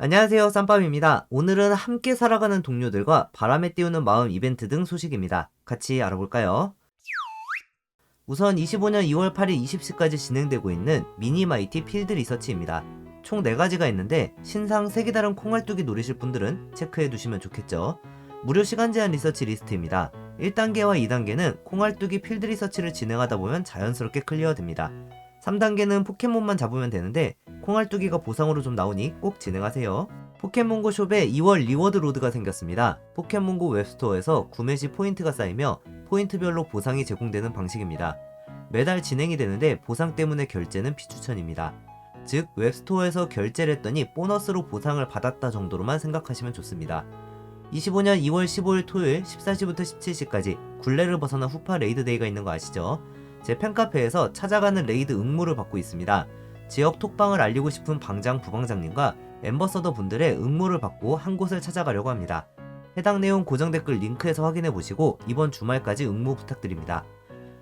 안녕하세요 쌈밤입니다. 오늘은 함께 살아가는 동료들과 바람에 띄우는 마음 이벤트 등 소식입니다. 같이 알아볼까요? 우선 25년 2월 8일 20시까지 진행되고 있는 미니마이티 필드 리서치입니다. 총 4가지가 있는데 신상 색이 다른 콩알뚜기 노리실 분들은 체크해 두시면 좋겠죠. 무료 시간 제한 리서치 리스트입니다. 1단계와 2단계는 콩알뚜기 필드 리서치를 진행하다 보면 자연스럽게 클리어 됩니다. 3단계는 포켓몬만 잡으면 되는데 콩알뚜기가 보상으로 좀 나오니 꼭 진행하세요. 포켓몬고 숍에 2월 리워드 로드가 생겼습니다. 포켓몬고 웹스토어에서 구매 시 포인트가 쌓이며 포인트별로 보상이 제공되는 방식입니다. 매달 진행이 되는데 보상 때문에 결제는 비추천입니다. 즉 웹스토어에서 결제를 했더니 보너스로 보상을 받았다 정도로만 생각하시면 좋습니다. 25년 2월 15일 토요일 14시부터 17시까지 굴레를 벗어난 후파 레이드 데이가 있는 거 아시죠? 제 팬카페에서 찾아가는 레이드 응모를 받고 있습니다. 지역 톡방을 알리고 싶은 방장 부방장님과 엠버서더 분들의 응모를 받고 한 곳을 찾아가려고 합니다. 해당 내용 고정 댓글 링크에서 확인해 보시고 이번 주말까지 응모 부탁드립니다.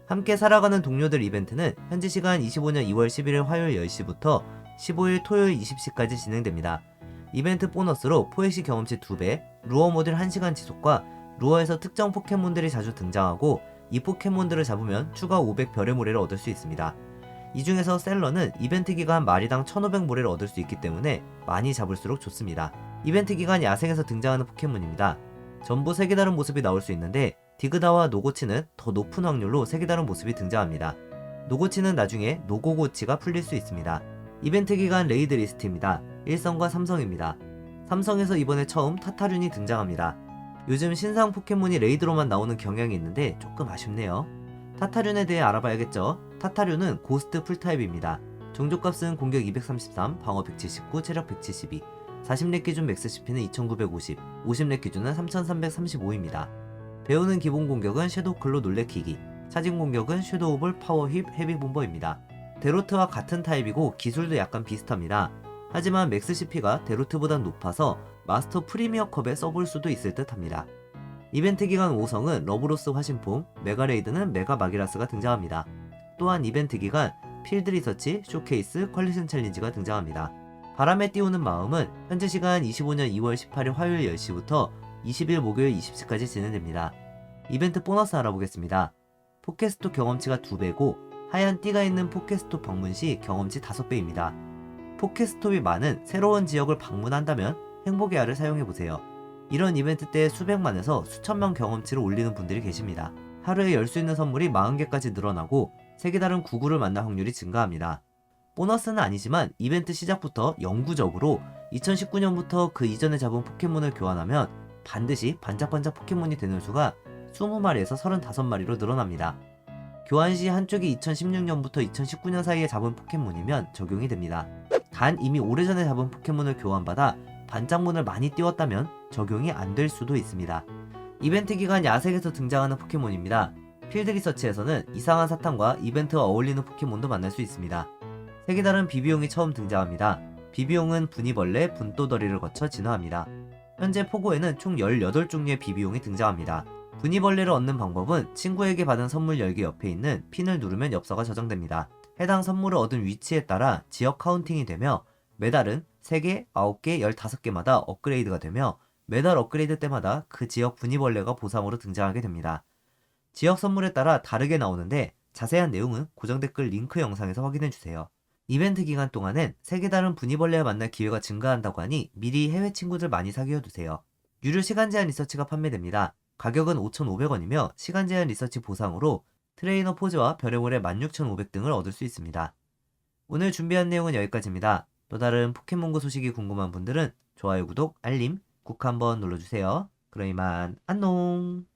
함께 살아가는 동료들 이벤트는 현지 시간 25년 2월 11일 화요일 10시부터 15일 토요일 20시까지 진행됩니다. 이벤트 보너스로 포획시 경험치 2배, 루어 모듈 1시간 지속과 루어에서 특정 포켓몬들이 자주 등장하고 이 포켓몬들을 잡으면 추가 500 별의 모래를 얻을 수 있습니다. 이 중에서 셀러는 이벤트 기간 마리당 1500 모래를 얻을 수 있기 때문에 많이 잡을수록 좋습니다. 이벤트 기간 야생에서 등장하는 포켓몬입니다. 전부 색이 다른 모습이 나올 수 있는데 디그다와 노고치는 더 높은 확률로 색이 다른 모습이 등장합니다. 노고치는 나중에 노고고치가 풀릴 수 있습니다. 이벤트 기간 레이드 리스트입니다. 1성과 3성입니다. 3성에서 이번에 처음 타타륜이 등장합니다. 요즘 신상 포켓몬이 레이드로만 나오는 경향이 있는데 조금 아쉽네요. 타타륜에 대해 알아봐야겠죠. 타타륜은 고스트 풀타입입니다. 종족값은 공격 233, 방어 179, 체력 172, 40렙 기준 맥스 CP는 2950, 50렙 기준은 3335입니다. 배우는 기본 공격은 섀도우 클로 놀래키기, 차징 공격은 섀도우 볼 파워 힙 헤비 본버입니다. 데로트와 같은 타입이고 기술도 약간 비슷합니다. 하지만 맥스 CP가 데로트보단 높아서 마스터 프리미어 컵에 써볼 수도 있을 듯 합니다. 이벤트 기간 5성은 러브로스 화신폼, 메가레이드는 메가 마기라스가 등장합니다. 또한 이벤트 기간 필드 리서치, 쇼케이스, 퀄리션 챌린지가 등장합니다. 바람에 띄우는 마음은 현재 시간 25년 2월 18일 화요일 10시부터 20일 목요일 20시까지 진행됩니다. 이벤트 보너스 알아보겠습니다. 포켓스토 경험치가 2배고 하얀 띠가 있는 포켓스토 방문 시 경험치 5배입니다. 포켓스톱이 많은 새로운 지역을 방문한다면 행복의 알을 사용해보세요. 이런 이벤트 때 수백만에서 수천만 경험치를 올리는 분들이 계십니다. 하루에 열 수 있는 선물이 40개까지 늘어나고 색이 다른 구구를 만날 확률이 증가합니다. 보너스는 아니지만 이벤트 시작부터 영구적으로 2019년부터 그 이전에 잡은 포켓몬을 교환하면 반드시 반짝반짝 포켓몬이 되는 수가 20마리에서 35마리로 늘어납니다. 교환 시 한쪽이 2016년부터 2019년 사이에 잡은 포켓몬이면 적용이 됩니다. 단 이미 오래전에 잡은 포켓몬을 교환받아 반짝문을 많이 띄웠다면 적용이 안 될 수도 있습니다. 이벤트 기간 야생에서 등장하는 포켓몬입니다. 필드 리서치에서는 이상한 사탕과 이벤트와 어울리는 포켓몬도 만날 수 있습니다. 색이 다른 비비용이 처음 등장합니다. 비비용은 분이벌레, 분또더리를 거쳐 진화합니다. 현재 포고에는 총 18종류의 비비용이 등장합니다. 분이벌레를 얻는 방법은 친구에게 받은 선물 열기 옆에 있는 핀을 누르면 엽서가 저장됩니다. 해당 선물을 얻은 위치에 따라 지역 카운팅이 되며 메달은 3개, 9개, 15개마다 업그레이드가 되며 메달 업그레이드 때마다 그 지역 분이벌레가 보상으로 등장하게 됩니다. 지역 선물에 따라 다르게 나오는데 자세한 내용은 고정 댓글 링크 영상에서 확인해 주세요. 이벤트 기간 동안엔 세계 다른 분이벌레와 만날 기회가 증가한다고 하니 미리 해외 친구들 많이 사귀어 두세요. 유료 시간 제한 리서치가 판매됩니다. 가격은 5,500원이며 시간 제한 리서치 보상으로 트레이너 포즈와 별의 모래 16,500 등을 얻을 수 있습니다. 오늘 준비한 내용은 여기까지입니다. 또 다른 포켓몬고 소식이 궁금한 분들은 좋아요, 구독, 알림 꾹 한번 눌러주세요. 그럼 이만 안녕!